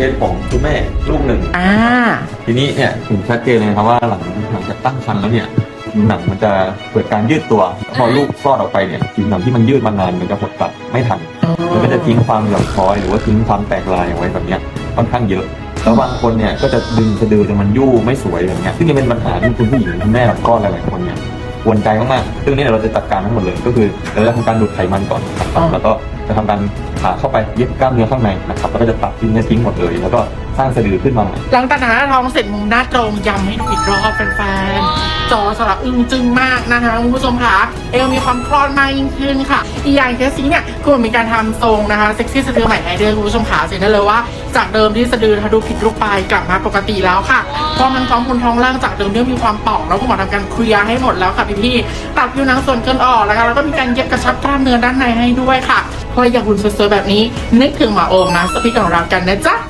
เคสของคุณแม่ลูกหนึ่ง อ่า ทีนี้เนี่ยเห็นชัดเจนเลยนะครับว่าหลังหลังจากตั้งครรภ์แล้วเนี่ยผิวหนังมันจะเกิดการยืดตัว พอลูกคลอดออกไปเนี่ยผิวหนังที่มันยืดมานานมันจะหดกลับไม่ทัน มันก็จะทิ้งความหย่อนคล้อยหรือว่าทิ้งความแตกลายเอาไว้แบบเนี้ยค่อนข้างเยอะแล้วบางคนเนี่ยก็จะดึงสะดือจนมันยู่ไม่สวยอย่างเงี้ยซึ่งจะเป็นปัญหาที่คุณผู้หญิงคุณแม่ก็หลายๆคนเนี่ยกวนใจมากๆซึ่งนี่เนี่ยเราจะจัดการทั้งหมดเลยก็คือเราจะทำการดูดไขมันก่อนนะครับอ๋อแล้วก็ จะทำการผ่าเข้าไปเย็บกล้ามเนื้อข้างในนะครับแล้วก็จะตัดทิ้งเนื้อทิ้งหมดเลยแล้วก็สร้างสะดือขึ้นมาใหม่หลังจากนั้นท้องเสร็จมุมหน้าตรงย้ำให้ดูอีกรอบแฟนๆจอสลับอึ้งจึงมากนะคะคุณผู้ชมค่ะเอวมีความคลอดมากยิ่งขึ้นค่ะอีกอย่างเคสนี้เนี่ยคือมันมีการทำทรงนะคะเซ็กซี่สะดือใหม่ให้ด้วยคุณผู้ชมค่ะเห็นได้เลยว่าจากเดิมที่สะดือทะลุผิดรูปไปกลับมาปกติแล้วค่ะท้องทั้งท้องคุณท้องล่างจากเดิมที่มีความป่องแล้วคุณหมอทำการเคลียร์ให้หมดแล้วค่ะพี่ๆตัดผิวหนังส่วนเกินออกนะคะแล้วก็มีการเย็บกระชับกล้ามเนื้อด้านในให้ด้วยค่ะเพราะอยากหุ่นสวยๆแบบนี้นึกถึงหมอโอมนะสปิกของเรากันนะจ๊ะ